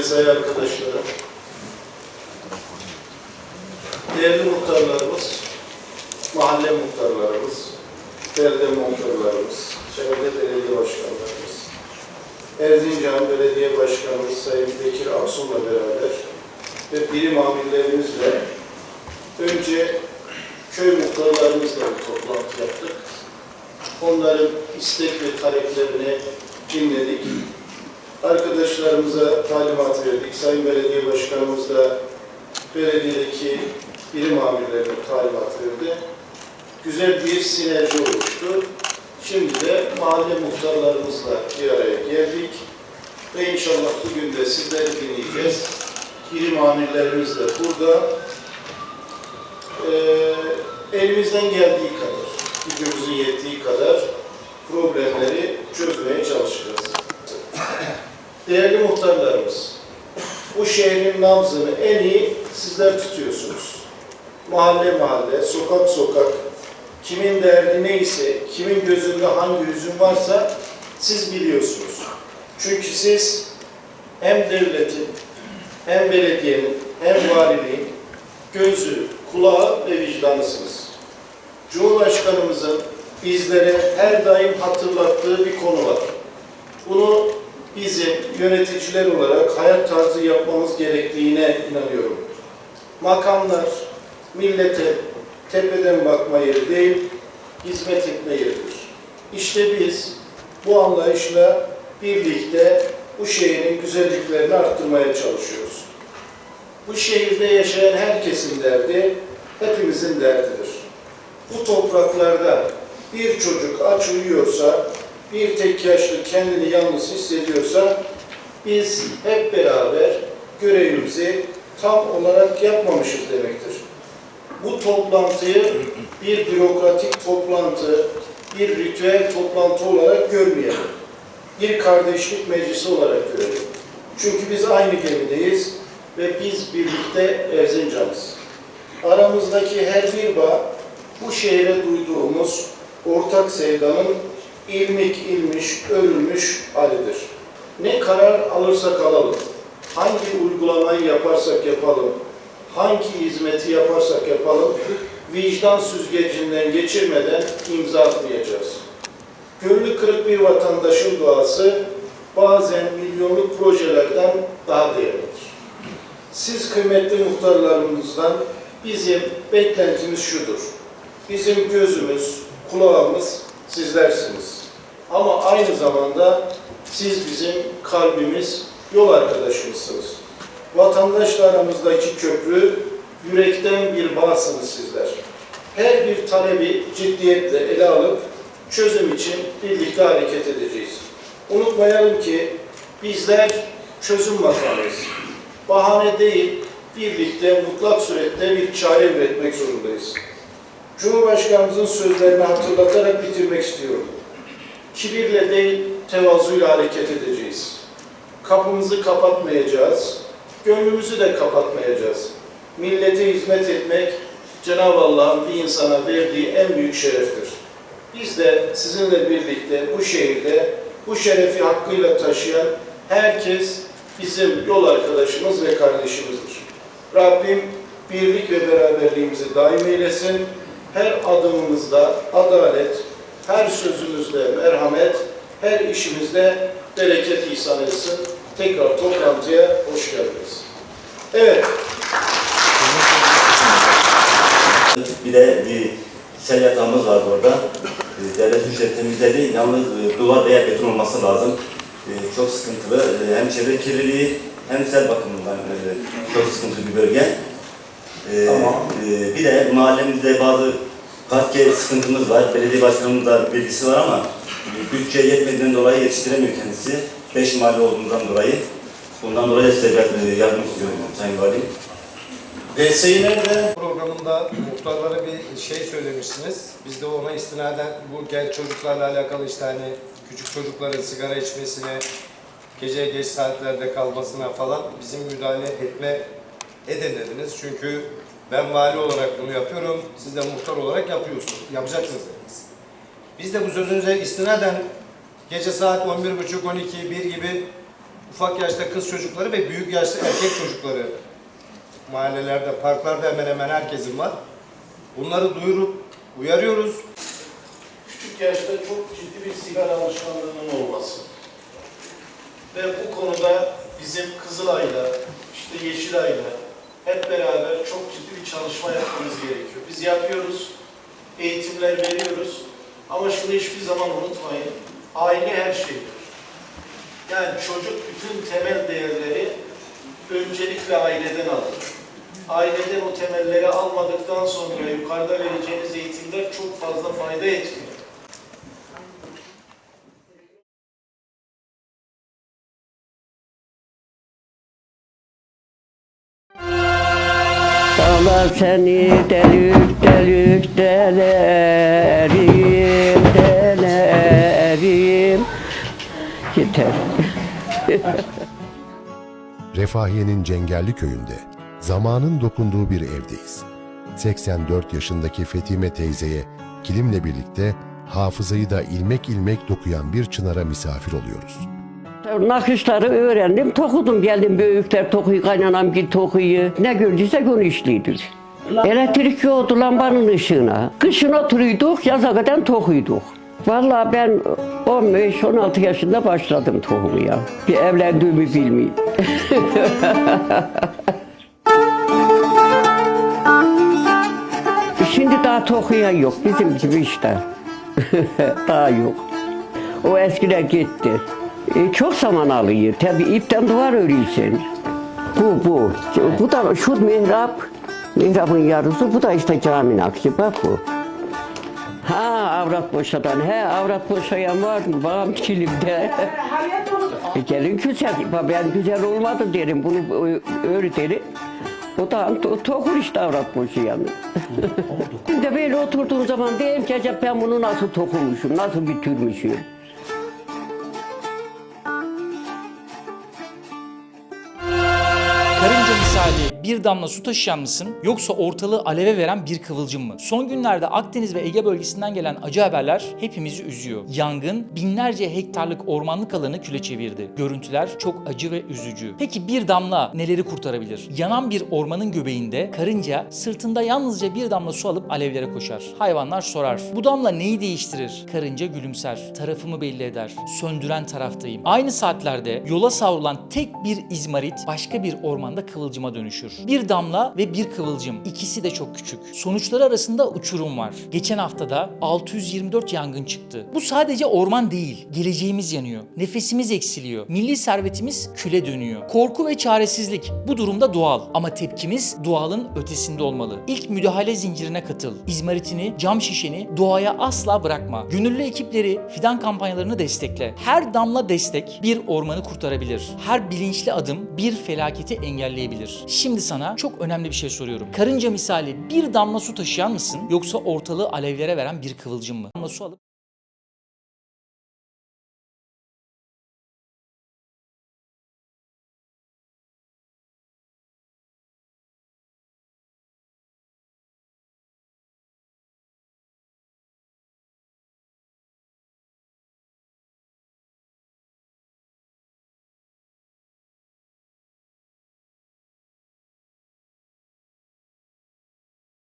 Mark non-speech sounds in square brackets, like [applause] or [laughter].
mesai arkadaşlarım, değerli muhtarlarımız, mahalle muhtarlarımız, belediye muhtarlarımız, çevre belediye başkanlarımız, Erzincan Belediye Başkanımız Sayın Bekir Aksun'la beraber ve birim amirlerimizle önce köy muhtarlarımızla bir toplantı yaptık. Onların istek ve taleplerini dinledik. Arkadaşlarımıza talimat verdik. Sayın Belediye Başkanımız da belediyedeki birim amirlerine talimat verdi. Güzel bir sinerji oluştu. Şimdi de mahalle muhtarlarımızla bir araya geldik. Ve inşallah bugün de sizleri dinleyeceğiz. Birim amirlerimiz de burada. Ee, elimizden geldiği kadar, gücümüzün yettiği kadar problemleri çözmeye çalışacağız. Değerli muhtarlarımız, bu şehrin nabzını en iyi sizler tutuyorsunuz. Mahalle mahalle, sokak sokak, kimin derdi neyse, kimin gözünde hangi hüzün varsa siz biliyorsunuz. Çünkü siz hem devletin, hem belediyenin, hem valiliğin gözü, kulağı ve vicdanısınız. Cumhurbaşkanımızın bizlere her daim hatırlattığı bir konu var. Bunu bizim yöneticiler olarak hayat tarzı yapmamız gerektiğine inanıyorum. Makamlar millete tepeden bakma yeri değil, hizmet etme yeridir. İşte biz bu anlayışla birlikte bu şehrin güzelliklerini arttırmaya çalışıyoruz. Bu şehirde yaşayan herkesin derdi, hepimizin derdidir. Bu topraklarda bir çocuk aç uyuyorsa, bir tek yaşlı kendini yalnız hissediyorsa, biz hep beraber görevimizi tam olarak yapmamışız demektir. Bu toplantıyı bir bürokratik toplantı, bir ritüel toplantı olarak görmeyelim. Bir kardeşlik meclisi olarak görelim. Çünkü biz aynı gemideyiz ve biz birlikte Erzincan'ız. Aramızdaki her bir bağ bu şehre duyduğumuz ortak sevdanın ilmik ilmiş, örülmüş halidir. Ne karar alırsak alalım, hangi uygulamayı yaparsak yapalım, hangi hizmeti yaparsak yapalım, vicdan süzgecinden geçirmeden imza atmayacağız. Gönlü kırık bir vatandaşın duası bazen milyonluk projelerden daha değerlidir. Siz kıymetli muhtarlarımızdan bizim beklentimiz şudur. Bizim gözümüz, kulağımız sizlersiniz. Ama aynı zamanda siz bizim kalbimiz, yol arkadaşımızsınız. Vatandaşla aramızdaki köprü, yürekten bir bağsınız sizler. Her bir talebi ciddiyetle ele alıp çözüm için birlikte hareket edeceğiz. Unutmayalım ki bizler çözüm makamıyız. Bahane değil, birlikte mutlak surette bir çare üretmek zorundayız. Cumhurbaşkanımızın sözlerini hatırlatarak bitirmek istiyorum. Kibirle değil, tevazuyla hareket edeceğiz. Kapımızı kapatmayacağız, gönlümüzü de kapatmayacağız. Millete hizmet etmek, Cenab-ı Allah'ın bir insana verdiği en büyük şereftir. Biz de sizinle birlikte bu şehirde bu şerefi hakkıyla taşıyan herkes bizim yol arkadaşımız ve kardeşimizdir. Rabbim birlik ve beraberliğimizi daim eylesin. Her adımımızda adalet, her sözümüzde merhamet, her işimizde bereket ihsan etsin. Tekrar toplantıya hoş geldiniz. Evet, Bir de bir sel yatağımız var orada. E, Devlet ücret temizledi. Yalnız e, duvar veya beton olması lazım. E, Çok sıkıntılı. E, Hem çevre kirliliği hem sel bakımından e, çok sıkıntılı bir bölge. Tamam. e, Bir de mahallemizde bazı parke sıkıntımız var. Belediye başkanımızın da bilgisi var ama bütçe yetmediğinden dolayı yetiştiremiyor kendisi. Beş mahalle olduğundan dolayı. Bundan dolayı size e, yardım istiyorum Sayın Valim. DSİ nerede? programında muhtarlara bir şey söylemişsiniz. Biz de ona istinaden bu genç çocuklarla alakalı işte hani küçük çocukların sigara içmesine, gece geç saatlerde kalmasına falan bizim müdahale etme edin dediniz. Çünkü ben vali olarak bunu yapıyorum, siz de muhtar olarak yapıyorsunuz, yapacaksınız dediniz. Biz de bu sözünüze istinaden gece saat 11.30-12 1 gibi ufak yaşta kız çocukları ve büyük yaşta erkek çocukları mahallelerde, parklarda hemen hemen herkesin var. Bunları duyurup uyarıyoruz. Küçük yaşta çok ciddi bir sigara alışkanlığının olması. Ve bu konuda bizim Kızılay'la, işte Yeşilay'la hep beraber çok ciddi bir çalışma yapmamız gerekiyor. Biz yapıyoruz, eğitimler veriyoruz ama şunu hiçbir zaman unutmayın, aile her şeydir. Yani çocuk bütün temel değerleri öncelikle aileden alır. Aileden o temelleri almadıktan sonra yukarıda vereceğiniz eğitimler çok fazla fayda etmiyor. Dağlar seni delik delik delerim delerim Yeter. [laughs] Refahiye'nin Cengerli köyünde zamanın dokunduğu bir evdeyiz. 84 yaşındaki Fetime teyzeye kilimle birlikte hafızayı da ilmek ilmek dokuyan bir çınara misafir oluyoruz. Nakışları öğrendim, tokudum geldim büyükler tokuyu, kaynanam bir tokuyu. Ne gördüyse onu işliydik. Elektrik yoktu lambanın ışığına. Kışın oturuyorduk, yaza kadar tokuyduk. Vallahi ben 15-16 yaşında başladım tohumuya. Bir evlendiğimi bilmeyeyim. [laughs] Şimdi daha tokuyan yok bizim gibi işte. [laughs] daha yok. O eskiler gitti. E, çok zaman alıyor. Tabii ipten duvar örüyorsun. Bu bu. Bu da şu mihrap. Mihrabın yarısı. Bu da işte caminin aksi. Bak bu. Ha avrat boşadan. He avrat boşayan var mı? Bağım kilimde. E, gelin güzel. Ben güzel olmadı derim. Bunu ö- ör derim. O da to- tokur işte avrat boşayanı. [laughs] Bir böyle oturduğum zaman derim ki ben bunu nasıl tokumuşum, nasıl bitirmişim. Karınca misali bir damla su taşıyan mısın yoksa ortalığı aleve veren bir kıvılcım mı? Son günlerde Akdeniz ve Ege bölgesinden gelen acı haberler hepimizi üzüyor. Yangın binlerce hektarlık ormanlık alanı küle çevirdi. Görüntüler çok acı ve üzücü. Peki bir damla neleri kurtarabilir? Yanan bir ormanın göbeğinde karınca sırtında yalnızca bir damla su alıp alevlere koşar. Hayvanlar sorar. Bu damla neyi değiştirir? Karınca gülümser. Tarafımı belli eder. Söndüren taraftayım. Aynı saatlerde yola savrulan tek bir izmarit başka bir ormanda kıvılcıma dönüşür. Bir damla ve bir kıvılcım. İkisi de çok küçük. Sonuçları arasında uçurum var. Geçen haftada 624 yangın çıktı. Bu sadece orman değil. Geleceğimiz yanıyor. Nefesimiz eksiliyor. Milli servetimiz küle dönüyor. Korku ve çaresizlik bu durumda doğal ama tepkimiz doğalın ötesinde olmalı. İlk müdahale zincirine katıl. İzmaritini, cam şişeni doğaya asla bırakma. Gönüllü ekipleri, fidan kampanyalarını destekle. Her damla destek bir ormanı kurtarabilir. Her bilinçli adım bir felaketi engelleyebilir. Şimdi sana çok önemli bir şey soruyorum. Karınca misali bir damla su taşıyan mısın yoksa ortalığı alevlere veren bir kıvılcım mı? Damla su alıp